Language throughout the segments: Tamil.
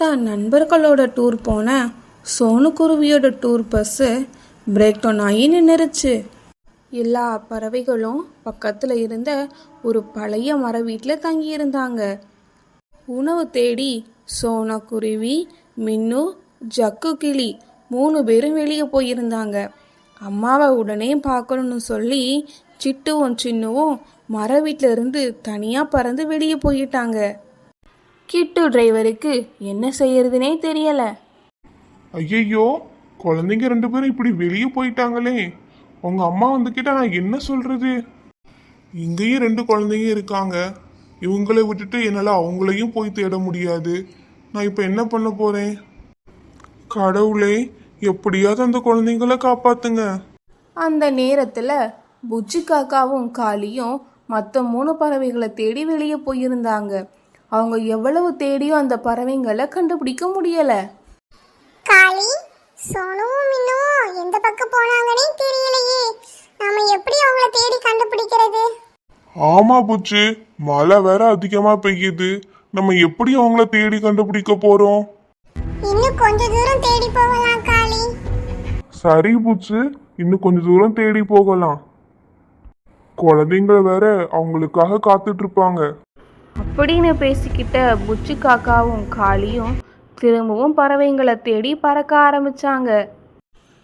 தான் நண்பர்களோட டூர் போன சோனுக்குருவியோட டூர் பஸ்ஸு பிரேக் டவுன் ஆகி நின்றுச்சு எல்லா பறவைகளும் பக்கத்தில் இருந்த ஒரு பழைய மர வீட்டில் தங்கியிருந்தாங்க. உணவு தேடி சோனக்குருவி மின்னு ஜக்கு கிளி மூணு பேரும் வெளியே போயிருந்தாங்க. அம்மாவை உடனே பார்க்கணும்னு சொல்லி சிட்டுவும் சின்னுவும் மர வீட்டிலிருந்து தனியாக பறந்து வெளியே போயிட்டாங்க. கிட்டு டிரைவருக்கு என்ன செய்யறதுனே தெரியல. ஐயையோ குழந்தைங்க ரெண்டு பேரும் இப்படி வெளியே போயிட்டாங்களே. உங்க அம்மா வந்துக்கிட்ட நான் என்ன சொல்றது? இங்கேயும் ரெண்டு குழந்தைங்க இருக்காங்க. இவங்களை விட்டுட்டு என்னால் அவங்களையும் போய் தேட முடியாது. நான் இப்போ என்ன பண்ண போறேன்? கடவுளே எப்படியாவது அந்த குழந்தைங்கள காப்பாத்துங்க. அந்த நேரத்தில் புச்சி காக்காவும் காளியும் மற்ற மூணு பறவைகளை தேடி வெளியே போயிருந்தாங்க. அவங்க எவ்வளவு தேடியும் அந்த பறவைங்களை கண்டுபிடிக்க முடியலை. காளி சோனுவும் மின்னுவும் எந்த பக்கம் போனாங்கன்னே தெரியலையே. நாம எப்படி அவங்கள தேடி கண்டுபிடிக்கிறது? ஆமா புச்சு மழை வேற அதிகமா பெய்யுது. நம்ம எப்படி அவங்கள தேடி கண்டுபிடிக்க போறோம்? இன்னும் கொஞ்ச தூரம் தேடி போகலாம் காளி. சரி புச்சு இன்னும் கொஞ்ச தூரம் தேடி போகலாம். குழந்தைங்க வேற அவங்களுக்காக காத்துட்டு இருப்பாங்க. அப்படின்னு பேசிக்கிட்ட புச்சி காக்காவும் காளியும் திரும்பவும் பறவைங்களை தேடி பறக்க ஆரம்பிச்சாங்க.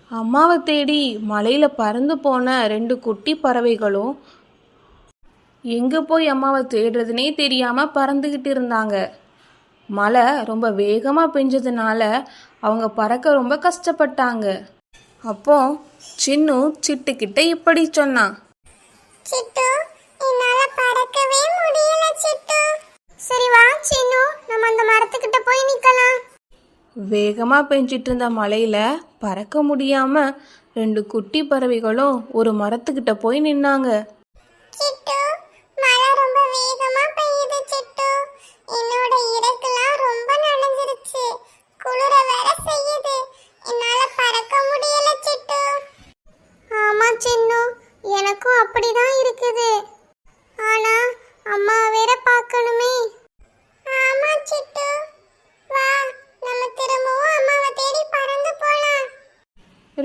அம்மாவை தேடி மலையில பறந்து போன ரெண்டு குட்டி பறவைகளும் எங்க போய் அம்மாவை தேடுறதுனே தெரியாம பறந்துகிட்டு இருந்தாங்க. மழை ரொம்ப வேகமா பெஞ்சதுனால அவங்க பறக்க ரொம்ப கஷ்டப்பட்டாங்க. அப்போ சின்னு சிட்டுக்கிட்ட இப்படி சொன்னான். சிட்டு சின்னு நம்ம அந்த மரத்துக்கிட்ட போய் நிக்கலாம். வேகமா பெஞ்சிட்டு இருந்த மலையில பறக்க முடியாம ரெண்டு குட்டி பறவைகளும் ஒரு மரத்துக்கிட்ட போய் நின்னாங்க. சிட்டு மழை ரொம்ப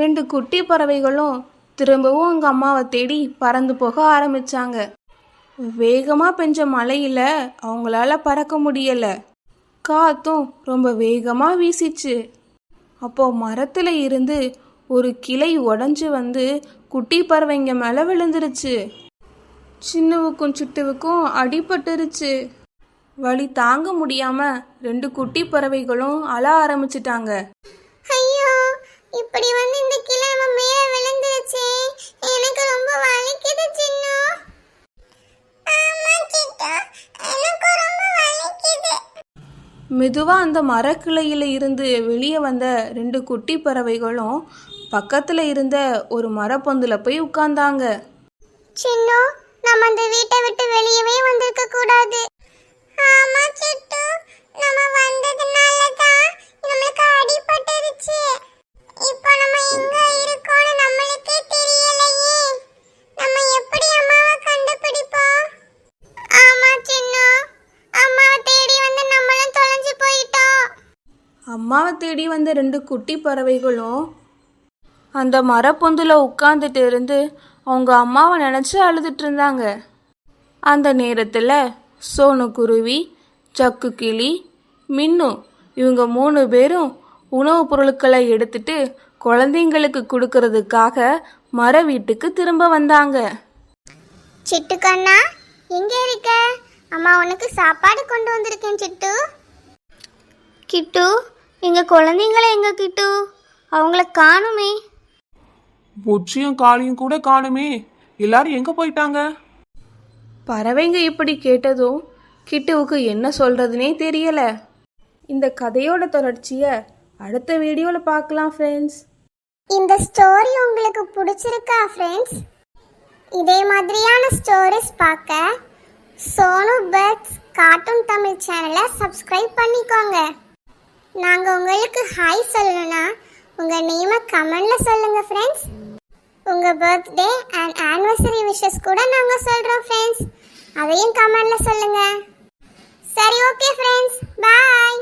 ரெண்டு குட்டி பறவைகளும் திரும்பவும் அவங்க அம்மாவை தேடி பறந்து போக ஆரம்பிச்சாங்க. வேகமாக பெஞ்ச மழையில் அவங்களால பறக்க முடியலை. காத்தும் ரொம்ப வேகமாக வீசிச்சு. அப்போ மரத்தில் இருந்து ஒரு கிளை உடஞ்சி வந்து குட்டி பறவைங்க மேலே விழுந்துருச்சு. சின்னவுக்கும் சிட்டுவுக்கும் அடிபட்டுருச்சு. வலி தாங்க முடியாம ரெண்டு குட்டி பறவைகளும் அழ ஆரம்பிச்சிட்டாங்க. இப்படி வந்து இந்த நம்ம மேல விழுந்துருச்சே. எனக்கு ரொம்ப வலிக்குது சின்னு. ஆமா சிட்டு எனக்கு ரொம்ப வலிக்குது. மெதுவா அந்த மரக்கிளையில இருந்து வெளியே வந்த ரெண்டு குட்டி பறவைகளும் பக்கத்துல இருந்த ஒரு மரப்பொந்துல போய் உட்கார்ந்தாங்க. சின்னு நம்ம அந்த வீட்டை விட்டு வெளியவே வந்திருக்க கூடாது. அம்மாவை தேடி வந்த ரெண்டு குட்டி பறவைகளும் அந்த மரப்பொந்துல உட்கார்ந்துட்டு இருந்து அவங்க அம்மாவை நினைச்சு அழுதுட்டு இருந்தாங்க. அந்த நேரத்துல சோனு குருவி சக்கு கிளி மின்னு இவங்க மூணு பேரும் உணவுப் பொருட்களை எடுத்துட்டு குழந்தைங்களுக்கு கொடுக்கறதுக்காக மர வீட்டுக்கு திரும்ப வந்தாங்க. சிட்டு கண்ணா எங்க இருக்க? அம்மா உனக்கு சாப்பாடு கொண்டு வந்திருக்கேன் சிட்டு. கிட்டு எங்க குழந்தைங்கள எங்க கிட்டு? அவங்கள காணுமே. புச்சியும் காளியும் கூட காணுமே. எல்லாரும் எங்க போயிட்டாங்க? பறவைங்க இப்படி கேட்டதும் கிட்டுவுக்கு என்ன சொல்றதுனே தெரியல. இந்த கதையோட தொடர்ச்சியை அடுத்த வீடியோவில் பார்க்கலாம் ஃப்ரெண்ட்ஸ் இந்த ஸ்டோரி உங்களுக்கு பிடிச்சிருக்கா ஃப்ரெண்ட்ஸ் இதே மாதிரியான ஸ்டோரிஸ் பார்க்க சோனு பேர்ட்ஸ் கார்ட்டூன் தமிழ் சேனலை சப்ஸ்கிரைப் பண்ணிக்கோங்க. நாங்கள் உங்களுக்கு ஹாய் சொல்லணும்னா உங்கள் நேமை கமெண்டில் சொல்லுங்கள் ஃப்ரெண்ட்ஸ் உங்கள் பர்த்டே அண்ட் ஆனிவர்சரி விஷஸ் கூட நாங்கள் சொல்கிறோம் ஃப்ரெண்ட்ஸ் அதையும் கமெண்டில் சொல்லுங்கள் சரி ஓகே ஃப்ரெண்ட்ஸ் பாய்